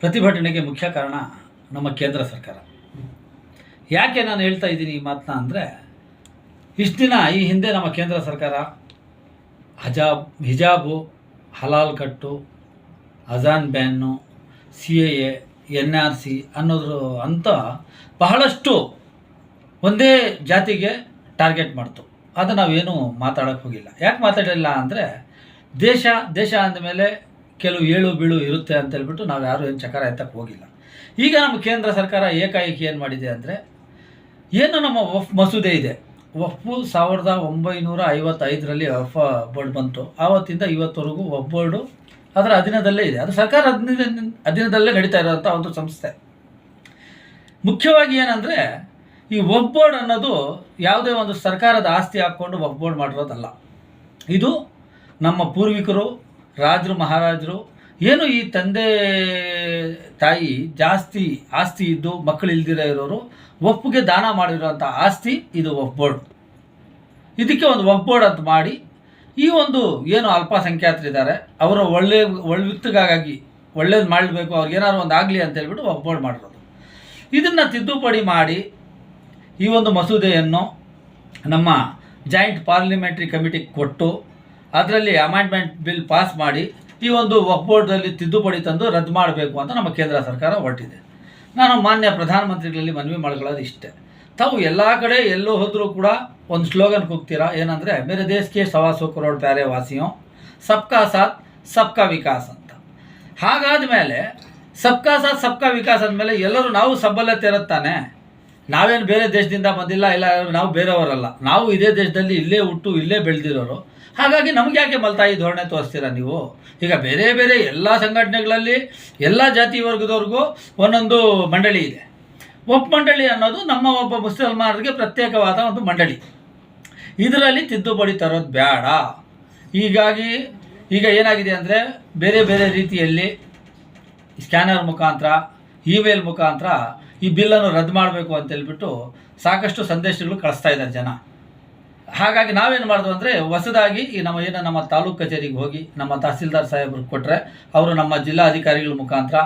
ಪ್ರತಿಭಟನೆಗೆ ಮುಖ್ಯ ಕಾರಣ ನಮ್ಮ ಕೇಂದ್ರ ಸರ್ಕಾರ. ಯಾಕೆ ನಾನು ಹೇಳ್ತಾ ಇದ್ದೀನಿ ಈ ಮಾತನ್ನ ಅಂದರೆ, ಇಷ್ಟು ದಿನ ಈ ಹಿಂದೆ ನಮ್ಮ ಕೇಂದ್ರ ಸರ್ಕಾರ ಹಜಾಬ್, ಹಿಜಾಬು, ಹಲಾಲ್ ಕಟ್ಟು, ಅಜಾನ್ ban C A A, N R C ಅನ್ನೋದ್ರ ಅಂತ ಬಹಳಷ್ಟು ಒಂದೇ ಜಾತಿಗೆ ಟಾರ್ಗೆಟ್ ಮಾಡ್ತು. ಅದು ನಾವೇನು ಮಾತಾಡೋಕ್ಕೆ ಹೋಗಿಲ್ಲ. ಯಾಕೆ ಮಾತಾಡಲಿಲ್ಲ ಅಂದರೆ, ದೇಶ ದೇಶ ಅಂದಮೇಲೆ ಕೆಲವು ಏಳು ಬೀಳು ಇರುತ್ತೆ ಅಂತ ಹೇಳ್ಬಿಟ್ಟು ನಾವು ಯಾರು ಏನು ಚಕಾರ ಎತ್ತಕ್ಕೆ ಹೋಗಿಲ್ಲ. ಈಗ ನಮ್ಮ ಕೇಂದ್ರ ಸರ್ಕಾರ ಏಕಾಏಕಿ ಏನು ಮಾಡಿದೆ ಅಂದರೆ ಏನು ನಮ್ಮ ವಫ್ ಮಸೂದೆ ಇದೆ. ವಫು ಸಾವಿರದ ಒಂಬೈನೂರ ಐವತ್ತೈದರಲ್ಲಿ ವಫ್ ಬೋರ್ಡ್ ಬಂತು. ಆವತ್ತಿಂದ ಇವತ್ತವರೆಗೂ ವಫ್ ಬೋರ್ಡು ಅದರ ಅಧೀನದಲ್ಲೇ ಇದೆ. ಅದು ಸರ್ಕಾರ ಅಧೀನ ಅಧೀನದಲ್ಲೇ ನಡೀತಾ ಇರೋಂಥ ಒಂದು ಸಂಸ್ಥೆ. ಮುಖ್ಯವಾಗಿ ಏನಂದರೆ ಈ ವಫ್ ಬೋರ್ಡ್ ಅನ್ನೋದು ಯಾವುದೇ ಒಂದು ಸರ್ಕಾರದ ಆಸ್ತಿ ಹಾಕ್ಕೊಂಡು ವಫ್ ಬೋರ್ಡ್ ಮಾಡಿರೋದಲ್ಲ. ಇದು ನಮ್ಮ ಪೂರ್ವಿಕರು ರಾಜರು, ಮಹಾರಾಜರು, ಏನು ಈ ತಂದೆ ತಾಯಿ ಜಾಸ್ತಿ ಆಸ್ತಿ ಇದ್ದು ಮಕ್ಕಳು ಇಲ್ದಿರ ಇರೋರು ಒಪ್ಪಿಗೆ ದಾನ ಮಾಡಿರುವಂಥ ಆಸ್ತಿ ಇದು ವಫ್ ಬೋರ್ಡ್ ಇದಕ್ಕೆ ಒಂದು ವಫ್ ಬೋರ್ಡ್ ಅಂತ ಮಾಡಿ ಈ ಒಂದು ಏನು ಅಲ್ಪಸಂಖ್ಯಾತರಿದ್ದಾರೆ ಅವರ ಒಳ್ಳೆ ಒಳ್ಳೆಗಾಗಿ ಒಳ್ಳೇದು ಮಾಡಬೇಕು, ಅವ್ರಿಗೆ ಏನಾದ್ರು ಒಂದು ಆಗಲಿ ಅಂತ ಹೇಳ್ಬಿಟ್ಟು ವಫ್ ಬೋರ್ಡ್ ಮಾಡಿರೋದು. ಇದನ್ನು ತಿದ್ದುಪಡಿ ಮಾಡಿ ಈ ಒಂದು ಮಸೂದೆಯನ್ನು ನಮ್ಮ ಜಾಯಿಂಟ್ ಪಾರ್ಲಿಮೆಂಟ್ರಿ ಕಮಿಟಿಗೆ ಕೊಟ್ಟು ಅದರಲ್ಲಿ ಅಮೆಂಡ್ಮೆಂಟ್ ಬಿಲ್ ಪಾಸ್ ಮಾಡಿ ಈ ಒಂದು ಬೋರ್ಡಲ್ಲಿ ತಿದ್ದುಪಡಿ ತಂದು ರದ್ದು ಮಾಡಬೇಕು ಅಂತ ನಮ್ಮ ಕೇಂದ್ರ ಸರ್ಕಾರ ಹೊರಟಿದೆ. ನಾನು ಮಾನ್ಯ ಪ್ರಧಾನಮಂತ್ರಿಗಳಲ್ಲಿ ಮನವಿ ಮಾಡ್ಕೊಳ್ಳೋದು ಇಷ್ಟೇ. ತಾವು ಎಲ್ಲ ಕಡೆ ಎಲ್ಲೋ ಹೋದರೂ ಕೂಡ ಒಂದು ಸ್ಲೋಗನ್ ಕೂಗ್ತೀರಾ? ಏನಂದರೆ, ಮೇರೆ ದೇಶಕ್ಕೆ ಸವಾ ಸೋ ಕರೋಡ್ ಪ್ಯಾರೆ ವಾಸಿಯೋ, ಸಬ್ಕಾ ಸಾಥ್, ಸಬ್ಕಾ ವಿಕಾಸ್ ಅಂತ. ಹಾಗಾದ ಮೇಲೆ ಸಬ್ಕಾ ಸಾಥ್, ಸಬ್ಕಾ ವಿಕಾಸ್ ಅಂದಮೇಲೆ ಎಲ್ಲರೂ ನಾವು ಸಬಲತೆ ಇರುತ್ತಾನೆ ನಾವೇನು ಬೇರೆ ದೇಶದಿಂದ ಬಂದಿಲ್ಲ, ಇಲ್ಲ, ನಾವು ಬೇರೆಯವರಲ್ಲ. ನಾವು ಇದೇ ದೇಶದಲ್ಲಿ ಇಲ್ಲೇ ಹುಟ್ಟು, ಇಲ್ಲೇ ಬೆಳೆದಿರೋರು. ಹಾಗಾಗಿ ನಮ್ಗೆ ಯಾಕೆ ಮಲ್ತಾಯಿ ಧೋರಣೆ ತೋರಿಸ್ತೀರಾ ನೀವು? ಈಗ ಬೇರೆ ಬೇರೆ ಎಲ್ಲ ಸಂಘಟನೆಗಳಲ್ಲಿ, ಎಲ್ಲ ಜಾತಿ ವರ್ಗದವ್ರಿಗೂ ಒಂದೊಂದು ಮಂಡಳಿ ಇದೆ. ಒಬ್ಬ ಮಂಡಳಿ ಅನ್ನೋದು ನಮ್ಮ ಒಬ್ಬ ಮುಸಲ್ಮಾನರಿಗೆ ಪ್ರತ್ಯೇಕವಾದ ಒಂದು ಮಂಡಳಿ. ಇದರಲ್ಲಿ ತಿದ್ದುಪಡಿ ತರೋದು ಬೇಡ ಹೀಗಾಗಿ ಈಗ ಏನಾಗಿದೆ ಅಂದರೆ ಬೇರೆ ಬೇರೆ ರೀತಿಯಲ್ಲಿ ಸ್ಕ್ಯಾನರ್ ಮುಖಾಂತರ ಇಮೇಲ್ ಮುಖಾಂತರ ಈ ಬಿಲ್ಲನ್ನು ರದ್ದು ಮಾಡಬೇಕು ಅಂತ ಹೇಳ್ಬಿಟ್ಟು ಸಾಕಷ್ಟು ಸಂದೇಶಗಳು ಕಳಿಸ್ತಾ ಇದ್ದಾರೆ ಜನ. ಹಾಗಾಗಿ ನಾವೇನು ಮಾಡಿದ್ವು ಅಂದರೆ ಹೊಸದಾಗಿ ಈ ನಮ್ಮ ಏನು ನಮ್ಮ ತಾಲೂಕು ಕಚೇರಿಗೆ ಹೋಗಿ ನಮ್ಮ ತಹಸೀಲ್ದಾರ್ ಸಾಹೇಬ್ರಿಗೆ ಕೊಟ್ಟರೆ ಅವರು ನಮ್ಮ ಜಿಲ್ಲಾಧಿಕಾರಿಗಳ ಮುಖಾಂತರ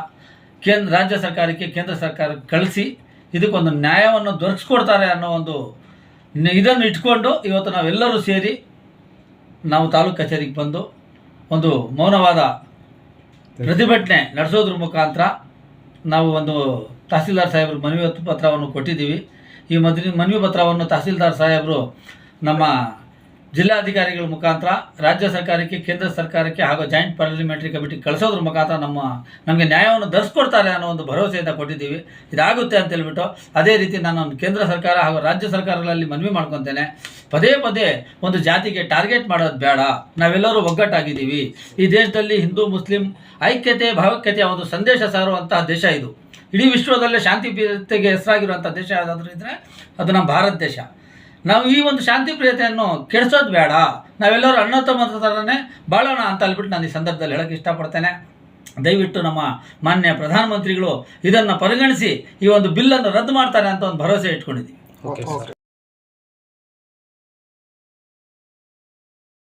ಕೇಂದ್ರ ರಾಜ್ಯ ಸರ್ಕಾರಕ್ಕೆ ಕೇಂದ್ರ ಸರ್ಕಾರಕ್ಕೆ ಕಳಿಸಿ ಇದಕ್ಕೊಂದು ನ್ಯಾಯವನ್ನು ದೊರಕಿಸ್ಕೊಡ್ತಾರೆ ಅನ್ನೋ ಒಂದು ಇದನ್ನು ಇಟ್ಕೊಂಡು ಇವತ್ತು ನಾವೆಲ್ಲರೂ ಸೇರಿ ನಾವು ತಾಲೂಕು ಕಚೇರಿಗೆ ಬಂದು ಒಂದು ಮೌನವಾದ ಪ್ರತಿಭಟನೆ ನಡೆಸೋದ್ರ ಮುಖಾಂತರ ನಾವು ಒಂದು ತಹಸೀಲ್ದಾರ್ ಸಾಹೇಬ್ರ ಮನವಿ ಪತ್ರವನ್ನು ಕೊಟ್ಟಿದ್ದೀವಿ. ಈ ಮದ್ರಿ ಮನವಿ ಪತ್ರವನ್ನು ತಹಸೀಲ್ದಾರ್ ಸಾಹೇಬರು ನಮ್ಮ ಜಿಲ್ಲಾಧಿಕಾರಿಗಳ ಮುಖಾಂತರ ರಾಜ್ಯ ಸರ್ಕಾರಕ್ಕೆ, ಕೇಂದ್ರ ಸರ್ಕಾರಕ್ಕೆ ಹಾಗೂ ಜಾಯಿಂಟ್ ಪಾರ್ಲಿಮೆಂಟ್ರಿ ಕಮಿಟಿ ಕಳಿಸೋದ್ರ ಮುಖಾಂತರ ನಮ್ಮ, ನಮಗೆ ನ್ಯಾಯವನ್ನು ಧರಿಸ್ಕೊಡ್ತಾರೆ ಅನ್ನೋ ಒಂದು ಭರವಸೆಯಿಂದ ಕೊಟ್ಟಿದ್ದೀವಿ. ಇದಾಗುತ್ತೆ ಅಂತ ಹೇಳ್ಬಿಟ್ಟು ಅದೇ ರೀತಿ ನಾನು ಕೇಂದ್ರ ಸರ್ಕಾರ ಹಾಗೂ ರಾಜ್ಯ ಸರ್ಕಾರಗಳಲ್ಲಿ ಮನವಿ ಮಾಡ್ಕೊತೇನೆ. ಪದೇ ಪದೇ ಒಂದು ಜಾತಿಗೆ ಟಾರ್ಗೆಟ್ ಮಾಡೋದು ಬೇಡ. ನಾವೆಲ್ಲರೂ ಒಗ್ಗಟ್ಟಾಗಿದ್ದೀವಿ. ಈ ದೇಶದಲ್ಲಿ ಹಿಂದೂ, ಮುಸ್ಲಿಂ, ಐಕ್ಯತೆ ಭಾವೈಕ್ಯತೆಯ ಒಂದು ಸಂದೇಶ ಸಾರುವಂತಹ ದೇಶ ಇದು. ಇಡೀ ವಿಶ್ವದಲ್ಲೇ ಶಾಂತಿ ಪ್ರಿಯತೆಗೆ ಹೆಸರಾಗಿರುವಂಥ ದೇಶ ಯಾವುದಾದ್ರೂ ಇದ್ದರೆ ಅದು ನಮ್ಮ ಭಾರತ ದೇಶ. ನಾವು ಈ ಒಂದು ಶಾಂತಿ ಪ್ರಿಯತೆಯನ್ನು ಕೆಡಿಸೋದು ಬೇಡ. ನಾವೆಲ್ಲರೂ ಅಣ್ಣ ತಮ್ಮ ಥರನೇ ಬಾಳೋಣ ಅಂತ ಹೇಳ್ಬಿಟ್ಟು ನಾನು ಈ ಸಂದರ್ಭದಲ್ಲಿ ಹೇಳೋಕ್ಕೆ ಇಷ್ಟಪಡ್ತೇನೆ. ದಯವಿಟ್ಟು ನಮ್ಮ ಮಾನ್ಯ ಪ್ರಧಾನಮಂತ್ರಿಗಳು ಇದನ್ನು ಪರಿಗಣಿಸಿ ಈ ಒಂದು ಬಿಲ್ಲನ್ನು ರದ್ದು ಮಾಡ್ತಾರೆ ಅಂತ ಒಂದು ಭರವಸೆ ಇಟ್ಕೊಂಡಿದ್ದೀವಿ